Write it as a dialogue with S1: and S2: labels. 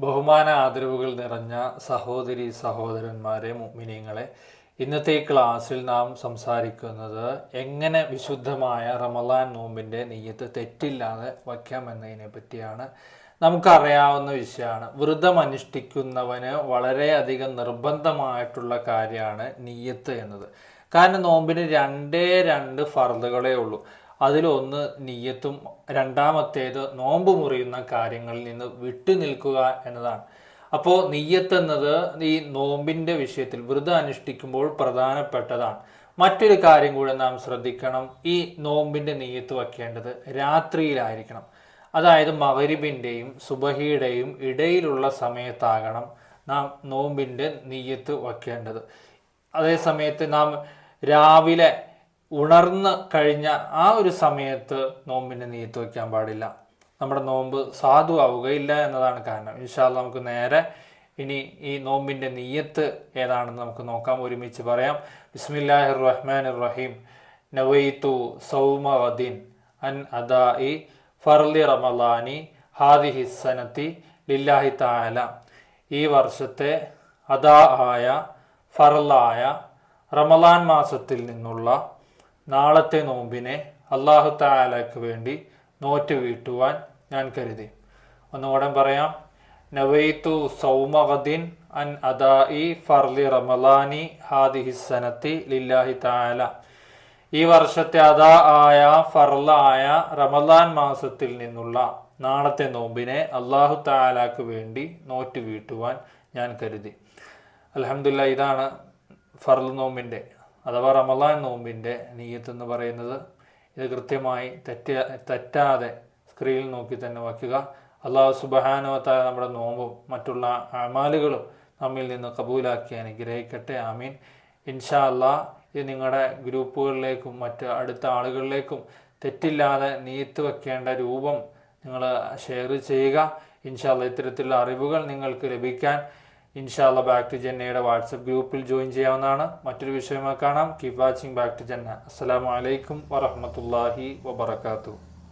S1: ബഹുമാന ആദരവുകൾ നിറഞ്ഞ സഹോദരി സഹോദരന്മാരെ മുഅ്മിനീങ്ങളെ ഇന്നത്തെ ക്ലാസ്സിൽ നാം സംസാരിക്കുന്നത് എങ്ങനെ വിശുദ്ധമായ റമലാൻ നോമ്പിന്റെ നെയ്യത്ത് തെറ്റില്ലാതെ വയ്ക്കാം എന്നതിനെ പറ്റിയാണ്. നമുക്കറിയാവുന്ന വിഷയമാണ്. വ്രതം അനുഷ്ഠിക്കുന്നവന് വളരെയധികം നിർബന്ധമായിട്ടുള്ള കാര്യമാണ് നെയ്യത്ത് എന്നത്. കാരണം നോമ്പിന് രണ്ടേ രണ്ട് ഫർദുകളേ ഉള്ളൂ. അതിലൊന്ന് നീയത്തും രണ്ടാമത്തേത് നോമ്പ് മുറിയുന്ന കാര്യങ്ങളിൽ നിന്ന് വിട്ടു നിൽക്കുക എന്നതാണ്. അപ്പോൾ നീയത്ത് എന്നത് ഈ നോമ്പിന്റെ വിഷയത്തിൽ വ്രതം അനുഷ്ഠിക്കുമ്പോൾ പ്രധാനപ്പെട്ടതാണ്. മറ്റൊരു കാര്യം കൂടെ നാം ശ്രദ്ധിക്കണം. ഈ നോമ്പിന്റെ നീയത്ത് വയ്ക്കേണ്ടത് രാത്രിയിലായിരിക്കണം. അതായത് മകരിബിന്റെയും സുബഹിയുടെയും ഇടയിലുള്ള സമയത്താകണം നാം നോമ്പിന്റെ നീയത്ത് വയ്ക്കേണ്ടത് അതേ സമയത്ത് നാം രാവിലെ ഉണർന്ന് കഴിഞ്ഞ ആ ഒരു സമയത്ത് നോമ്പിന്റെ നീത്ത് വയ്ക്കാൻ പാടില്ല. നമ്മുടെ നോമ്പ് സാധുവാവുകയില്ല എന്നതാണ് കാരണം. ഇൻഷാല്ല നമുക്ക് നേരെ ഇനി ഈ നോമ്പിന്റെ നീയത്ത് ഏതാണെന്ന് നമുക്ക് നോക്കാം. ഒരുമിച്ച് പറയാം. ബിസ്മില്ലാഹിർ റഹ്മാൻ റഹീം നവൈത്തു സൗമദീൻ അൻ അദായി ഫർലി റമലാനി ഹാദി ഹിസ്സനത്തി ലില്ലാഹി താല ഈ വർഷത്തെ അദാ ആയ ഫർലായ റമലാൻ മാസത്തിൽ നിന്നുള്ള നാളത്തെ നോമ്പിനെ അള്ളാഹു താലാക്ക് വേണ്ടി നോറ്റ് വീട്ടുവാൻ ഞാൻ കരുതി. ഒന്നുകൂടെ പറയാം. നവൈത്തു സൗമഗദിൻ അൻ അദാഇ ഫർലി റമലാനി ഹാദിഹി സനത്തി ലില്ലാഹി താല ഈ വർഷത്തെ അദാ ആയ ഫർലായ റമലാൻ മാസത്തിൽ നിന്നുള്ള നാളത്തെ നോമ്പിനെ അള്ളാഹു താലാക്ക് വേണ്ടി നോറ്റ് വീട്ടുവാൻ ഞാൻ കരുതി. അലഹമില്ല ഇതാണ് ഫർൽ നോമ്പിന്റെ അഥവാ റമലാൻ നോമ്പിന്റെ നീയത്ത് എന്ന് പറയുന്നത് ഇത് കൃത്യമായി തെറ്റ തെറ്റാതെ സ്ക്രീനിൽ നോക്കി തന്നെ വയ്ക്കുക. അള്ളാഹു സുബഹാനുവത്തായ നമ്മുടെ നോമ്പും മറ്റുള്ള അമാലുകളും നമ്മിൽ നിന്ന് കബൂലാക്കി അനുഗ്രഹിക്കട്ടെ. ആമീൻ. ഇൻഷാ അല്ലാ ഇത് നിങ്ങളുടെ ഗ്രൂപ്പുകളിലേക്കും മറ്റ് അടുത്ത ആളുകളിലേക്കും തെറ്റില്ലാതെ നീത്ത് വയ്ക്കേണ്ട രൂപം നിങ്ങൾ ഷെയർ ചെയ്യുക. ഇൻഷാല്ല ഇത്തരത്തിലുള്ള അറിവുകൾ നിങ്ങൾക്ക് ലഭിക്കാൻ ഇൻഷാല്ല ബാക്ക് ടു ജെന്നയുടെ വാട്സപ്പ് ഗ്രൂപ്പിൽ ജോയിൻ ചെയ്യാവുന്നതാണ്. മറ്റൊരു വിഷയമായി കാണാം. Keep watching back to Jannah. അസ്സലാമു അലൈക്കും വറഹമത്തല്ലാഹി വബർക്കാത്തു